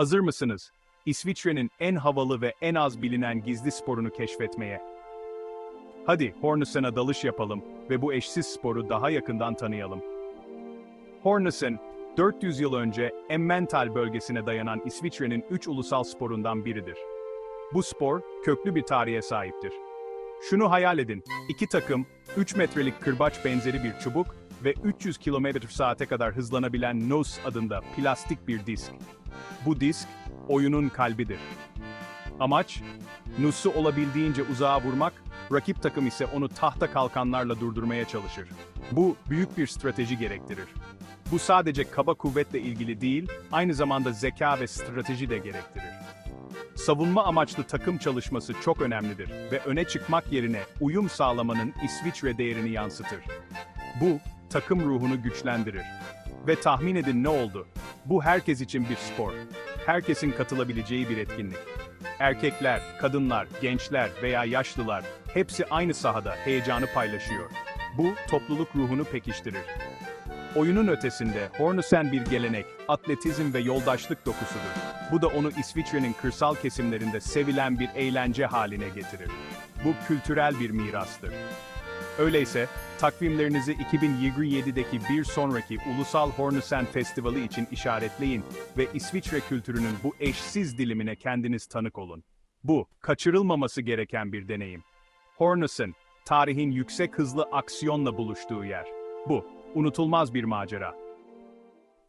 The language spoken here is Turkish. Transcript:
Hazır mısınız? İsviçre'nin en havalı ve en az bilinen gizli sporunu keşfetmeye. Hadi Hornusen'a dalış yapalım ve bu eşsiz sporu daha yakından tanıyalım. Hornusen, 400 yıl önce Emmental bölgesine dayanan İsviçre'nin 3 ulusal sporundan biridir. Bu spor, köklü bir tarihe sahiptir. Şunu hayal edin, iki takım, 3 metrelik kırbaç benzeri bir çubuk ve 300 km saate kadar hızlanabilen Nous adında plastik bir disk. Bu disk, oyunun kalbidir. Amaç, Nus'u olabildiğince uzağa vurmak, rakip takım ise onu tahta kalkanlarla durdurmaya çalışır. Bu, büyük bir strateji gerektirir. Bu sadece kaba kuvvetle ilgili değil, aynı zamanda zeka ve strateji de gerektirir. Savunma amaçlı takım çalışması çok önemlidir ve öne çıkmak yerine uyum sağlamanın İsviçre değerini yansıtır. Bu, takım ruhunu güçlendirir. Ve tahmin edin ne oldu? Bu herkes için bir spor. Herkesin katılabileceği bir etkinlik. Erkekler, kadınlar, gençler veya yaşlılar hepsi aynı sahada heyecanı paylaşıyor. Bu topluluk ruhunu pekiştirir. Oyunun ötesinde Hornusen bir gelenek, atletizm ve yoldaşlık dokusudur. Bu da onu İsviçre'nin kırsal kesimlerinde sevilen bir eğlence haline getirir. Bu kültürel bir mirastır. Öyleyse, takvimlerinizi 2027'deki bir sonraki Ulusal Hornusen Festivali için işaretleyin ve İsviçre kültürünün bu eşsiz dilimine kendiniz tanık olun. Bu, kaçırılmaması gereken bir deneyim. Hornusen, tarihin yüksek hızlı aksiyonla buluştuğu yer. Bu, unutulmaz bir macera.